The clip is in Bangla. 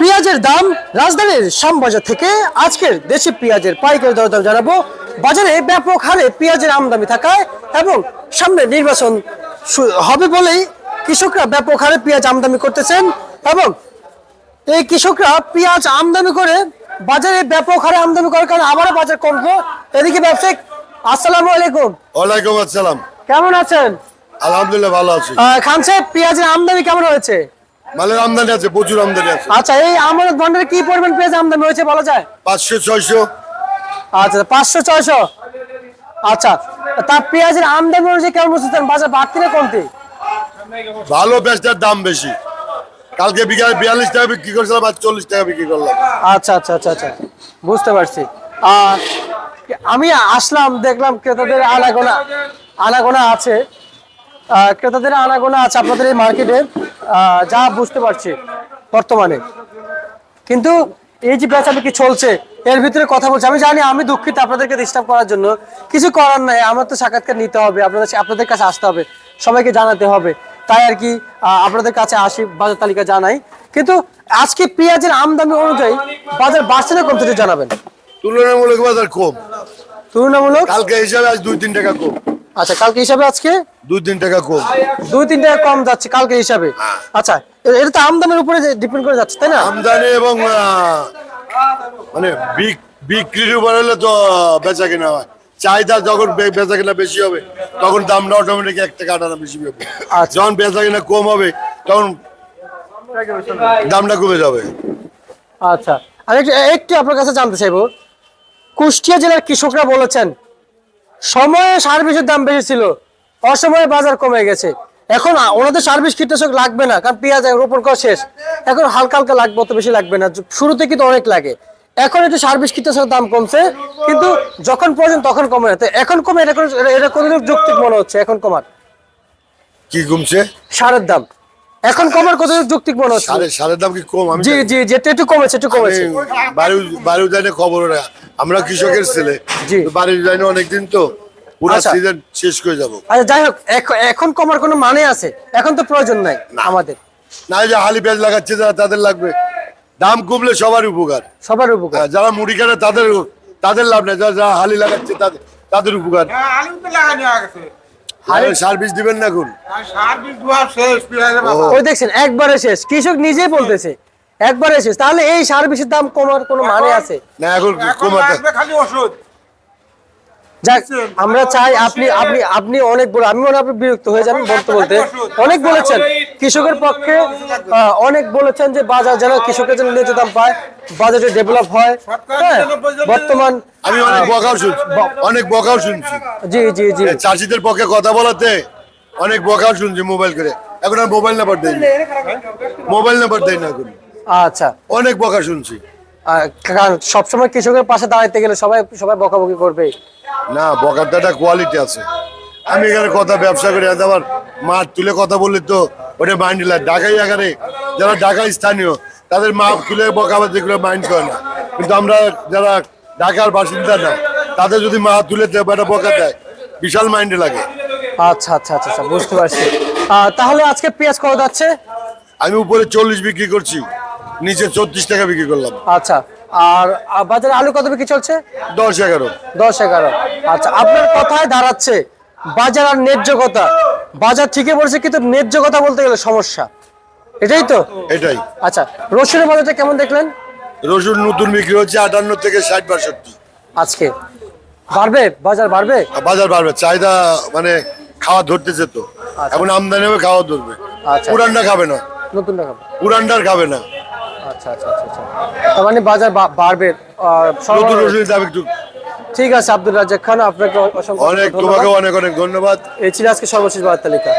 পেঁয়াজের দাম রাজধানীর শ্যামবাজার থেকে আজকের দেশি পেঁয়াজের পাইকারি দরদাম জানাব। বাজারে ব্যাপক হারে পেঁয়াজের আমদানি থাকায় এবং সামনে নির্বাচন হবে বলেই কৃষকরা ব্যাপক হারে পেঁয়াজ আমদানি করতেছেন এবং এই কৃষকরা পেঁয়াজ আমদানি করে বাজারে ব্যাপক হারে আমদানি করার কারণে আবারও বাজার কমবে এদিকে ব্যবসায়িক আসসালামু আলাইকুম। ওয়ালাইকুম আসসালাম। কেমন আছেন? আলহামদুলিল্লাহ ভালো আছি। খান সাহেব পেঁয়াজের আমদানি কেমন হয়েছে? মালের আমদানি আছে প্রচুর আমদানি আছে। আচ্ছা এই আমানত ভান্ডারে কি পরিমাণ পেঁয়াজ আমদানি হয়েছে বলা যায়? পাঁচশো ছয়শো। আচ্ছা পাঁচশো ছয়শো। আচ্ছা তা পেঁয়াজের আমদানি অনুযায়ী কেমন বুঝতেছেন বাজার বাড়তি না কমতি? ভালো পেঁয়াজটার দাম বেশি। কালকে বিকালে বিয়াল্লিশ টাকা বিক্রি করছিলাম আর চল্লিশ টাকা বিক্রি করলাম। আচ্ছা আচ্ছা আচ্ছা আচ্ছা বুঝতে পারছি। আর আমি আসলাম দেখলাম ক্রেতাদের আনাগোনা আনাগোনা আছে। ক্রেতাদের আনাগোনা আছে আপনাদের এই মার্কেটে। যা বুঝতে পারছি বর্তমানে। কিন্তু এই যে বেচাবেচি চলছে এর ভিতরে কথা বলছি। আমি জানি আমি দুঃখিত আপনাদেরকে ডিস্টার্ব করার জন্য। কিছু করার নাই আমার তো সাক্ষাৎকার নিতে হবে আপনাদের আপনাদের কাছে আসতে হবে সবাইকে জানাতে হবে। তাই আর কি আপনাদের কাছে আসি বাজার তালিকা জানাই। কিন্তু আজকে পেঁয়াজের আমদানি অনুযায়ী বাজার বাড়ছে না কমতে জানাবেন। তুলনামূলক বাজার কম। তুলনামূলক? কালকে হিসাবে আজ দুই তিন টাকা কম। আচ্ছা কালকে হিসাবে আজকে? দুই তিন টাকা কম। দুই তিন টাকা কম যাচ্ছে কালকে হিসাবে। আচ্ছা এটা তো আমদানির উপরে ডিপেন্ড করে যাচ্ছে তাই না? আমদানি এবং মানে বিক- বিক্রির উপর হলে তো বেচা কেনা হয়। চাহিদা যখন বেচা কেনা বেশি হবে তখন দামটা অটোমেটিক এক টাকা আটানা বেশি হবে। আচ্ছা। যখন বেচা কেনা কম হবে তখন দামটা কমে যাবে। আচ্ছা আর একটু একটু আপনার কাছে জানতে চাইব। কুষ্টিয়া জেলার কৃষকরা বলেছেন সময়ে সার্ভিসের দাম বেশি ছিল অসময়ে বাজার কমে গেছে। এখন ওনাদের সার্ভিস কীটনাশক লাগবে না কারণ পেঁয়াজ রোপণ করা শেষ। এখন হালকা হালকা লাগবে অত বেশি লাগবে না। শুরুতে কিন্তু অনেক লাগে। এখন একটু সার্ভিস কীটনাশকের দাম কমছে কিন্তু যখন প্রয়োজন তখন কমে না। এখন কমে এটা কোনো- এটা- কোনদিন যৌক্তিক মনে হচ্ছে এখন কমার। কি কমছে? সারের দাম। এখন কমার কত যৌক্তিক মনে হচ্ছে। সারের সারের দাম কি কম? আমি জি জি যেটা একটু কমেছে একটু কমেছে। বাড়ি বাড়ি যাই খবর না আমরা কৃষকের ছেলে। জি। বাড়ি যাই না অনেকদিন তো পুরো আচ্ছা। সিজন শেষ করে যাব। আচ্ছা যাই হোক এখন কমার কোনো মানে আছে? এখন তো প্রয়োজন নাই আমাদের। না যে হালি পেঁয়াজ লাগাচ্ছে যারা তাদের লাগবে। দাম কমলে সবারই উপকার। সবার উপকার। যারা মুড়ি কেনে তাদের তাদের লাভ নেই। যারা যারা হালি লাগাচ্ছে তাদের তাদের উপকার। আলু তো লাগানো গেছে সার্ভিস দিবেন না এখন। আর সার বীজ দোয়া শেষ পেঁয়াজের বাবা। ওই দেখছেন একবারে শেষ। কৃষক নিজেই বলতেছে একবারে শেষ। তাহলে এই সার বিষের দাম কমার কোনো মানে আছে? না এখন এখন কমাতে। খালি ওষুধ। যাক আমরা চাই আপনি আপনি আপনি অনেক বড় আমি মনে হয় আপনি বিরক্ত হয়ে যাবেন বলতে বলতে। অনেক বলেছেন। কৃষকের পক্ষে অনেক বলেছেন যে বাজার যেন কৃষকের জন্য ন্যায্য দাম পায় বাজারে ডেভেলপ হয়। হ্যাঁ বর্তমান আমি অনেক বকাও শুনছি। অনেক বকাও শুনছি। জি জি জি। চাষিদের পক্ষে কথা বলাতে অনেক বকাও শুনছি মোবাইল করে। এখন আর মোবাইল নাম্বার দেয় না। মোবাইল নাম্বার দেয় না এখন। আচ্ছা। অনেক বকা শুনছি। কারণ সবসময় কৃষকের পাশে দাঁড়াইতে গেলে সবাই সবাই বকাবকি করবে। না বকার একটা কোয়ালিটি আছে। আমি এখানে কথা ব্যবসা করি আর আবার মাঠ তুলে কথা বললে তো ওটা মাইন্ড লাগে ঢাকাই আকারে যারা ঢাকায় স্থানীয় তাদের মা তুলে বকাবাদ যেগুলো মাইন্ড করে না। কিন্তু আমরা যারা ঢাকার বাসিন্দা না তাদের যদি মা তুলে দেয় বা একটা বকা দেয় বিশাল মাইন্ডে লাগে। আচ্ছা আচ্ছা আচ্ছা আচ্ছা বুঝতে পারছি। তাহলে আজকে পেঁয়াজ কত যাচ্ছে? আমি উপরে চল্লিশ বিক্রি করছি নিচে চৌত্রিশ টাকা বিক্রি করলাম। আচ্ছা আর বাজারে আলু কত বিক্রি চলছে? দশ এগারো। দশ এগারো। আচ্ছা আপনার কথায় দাঁড়াচ্ছে বাজার আর ন্যায্য কথা। বাজার ঠিকই বলছে কিন্তু ন্যায্য কথা বলতে গেলে সমস্যা। এটাই তো? এটাই। আচ্ছা রসুনের বাজারটা কেমন দেখলেন? রসুন নতুন বিক্রি হচ্ছে আটান্ন থেকে ষাট বাষট্টি। আজকে। বাড়বে? বাজার বাড়বে? বাজার বাড়বে চাহিদা মানে খাওয়া ধরতেছে তো। আচ্ছা। এখন আমদানি হবে খাওয়া ধরবে। আচ্ছা। পুরানটা খাবে না। নতুন খাবে? পুরানটার খাবে না। আচ্ছা আচ্ছা আচ্ছা আচ্ছা। তার মানে বাজার বাড়বে আর নতুন রসুনের দাম একটু ঠিক আছে আব্দুল রাজাক খান আপনাকে অনেক। তোমাকে অনেক অনেক ধন্যবাদ এই ছিল আজকে সর্বশেষ বার্তা তালিকা